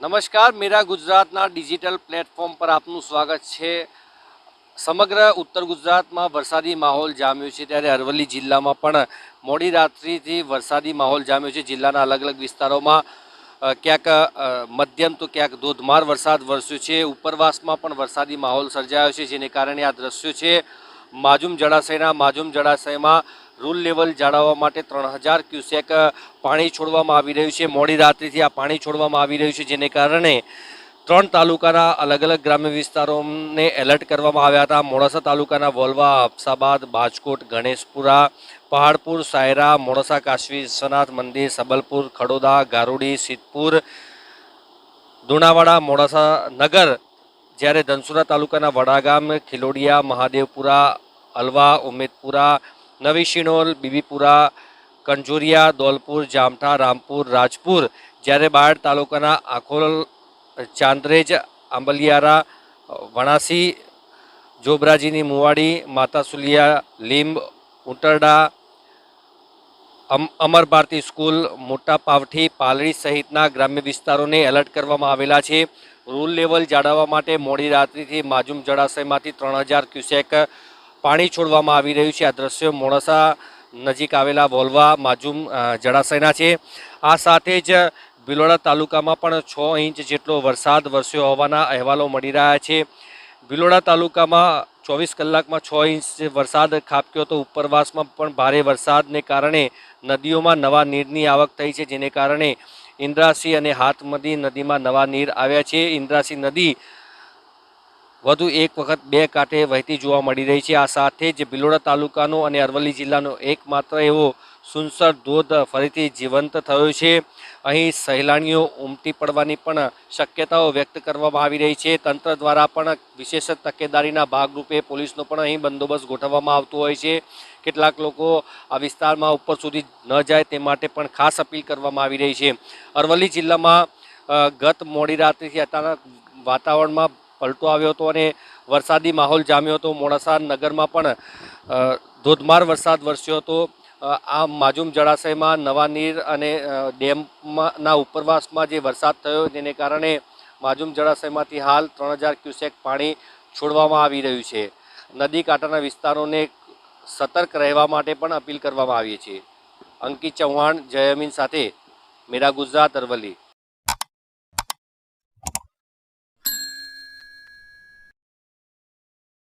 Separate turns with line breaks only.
નમસ્કાર, મેરા ગુજરાતના digital platform પર આપનું સ્વાગત છે. સમગ્ર ઉત્તર ગુજરાતમાં વરસાદી માહોલ જામ્યો છે. ત્યારે અરવલ્લી જિલ્લામાં પણ મોડી રાત્રિથી વરસાદી માહોલ જામ્યો છે. જિલ્લાના અલગ અલગ વિસ્તારોમાં ક્યાંક મધ્યમ તો ક્યાંક ધોધમાર વરસાદ વરસ્યો છે. ઉપરવાસમાં પણ વરસાદી માહોલ સર્જાયો છે, જેને કારણે આ દ્રશ્યો છે. માજુમ જળાશયના માજુમ જળાશયમાં રૂલ લેવલ જાળવવા માટે ત્રણ હજાર ક્યુસેક પાણી છોડવામાં આવી રહ્યું છે. મોડી રાત્રિથી આ પાણી છોડવામાં આવી રહ્યું છે, જેને કારણે ત્રણ તાલુકાના અલગ અલગ ગ્રામ્ય વિસ્તારોને એલર્ટ કરવામાં આવ્યા હતા. મોડાસા તાલુકાના વોલવા અફસાબાદ બાજકોટ, ગણેશપુરા, પહાડપુર, સાયરા, મોડાસા કાશી વિશ્વનાથ મંદિર, સબલપુર, ખડોદા, ગારુડી, સિદ્ધપુર દુણાવાડા મોડાસા નગર, જ્યારે ધનસુરા તાલુકાના વડાગામ, ખિલોડિયા, મહાદેવપુરા, અલવા, ઉમેદપુરા નવી શિનોલ બીબીપુરા, કંજોરિયા, દોલપુર, જામઠા, રામપુર, રાજપુર. જ્યારે બાળ તાલુકાના આખોલ, ચાંદ્રેજ, આંબલિયારા, વણાસી, જોબરાજીની મુવાડી, માતાસુલિયા, લીંબ, ઉંટરડા, અમ, અમર ભારતી સ્કૂલ, મોટા પાવઠી, પાલડી સહિતના ગ્રામ્ય વિસ્તારોને એલર્ટ કરવામાં આવેલા છે. રૂલ લેવલ જાળવવા માટે મોડી રાત્રિથી માજુમ જળાશયમાંથી ત્રણ હજાર ક્યુસેક પાણી છોડવામાં આવી રહ્યું છે. આ દ્રશ્યો મોડાસા નજીક આવેલા વોલવા માજુમ જળાશયના છે. આ સાથે જ ભિલોડા તાલુકામાં પણ છ ઇંચ જેટલો વરસાદ વરસ્યો હોવાના અહેવાલો મળી રહ્યા છે. ભિલોડા તાલુકામાં ચોવીસ કલાકમાં છ ઇંચ વરસાદ ખાબક્યો તો ઉપરવાસમાં પણ ભારે વરસાદને કારણે નદીઓમાં નવા નીરની આવક થઈ છે. જેને કારણે ઇન્દ્રાસી અને હાથમદી નદીમાં નવા નીર આવ્યા છે. ઇન્દ્રાસી નદી વધુ એક વખત બે કાંઠે વહેતી જોવા મળી રહી છે. આ સાથે જ ભિલોડા તાલુકાનો અને અરવલ્લી જિલ્લાનો એકમાત્ર એવો સુનસર ધોધ ફરીથી જીવંત થયો છે. અહીં સહેલાણીઓ ઉમટી પડવાની પણ શક્યતાઓ વ્યક્ત કરવામાં આવી રહી છે. તંત્ર દ્વારા પણ વિશેષ તકેદારીના ભાગરૂપે પોલીસનો પણ અહીં બંદોબસ્ત ગોઠવવામાં આવતો હોય છે. કેટલાક લોકો આ વિસ્તારમાં ઉપર સુધી ન જાય તે માટે પણ ખાસ અપીલ કરવામાં આવી રહી છે. અરવલ્લી જિલ્લામાં ગત મોડી રાત્રિથી અચાનક વાતાવરણમાં પલટો આવ્યો હતો અને વરસાદી માહોલ જામ્યો હતો. મોડાસા નગરમાં પણ ધોધમાર વરસાદ વરસ્યો હતો. આ માજુમ જળાશયમાં નવા નીર અને ડેમના ઉપરવાસમાં જે વરસાદ થયો તેને કારણે માજુમ જળાશયમાંથી હાલ ત્રણ હજાર ક્યુસેક પાણી છોડવામાં આવી રહ્યું છે. નદી કાંઠાના વિસ્તારોને સતર્ક રહેવા માટે પણ અપીલ કરવામાં આવી છે. અંકિત ચૌહાણ જયમીન સાથે, મેરા ગુજરાત અરવલ્લી.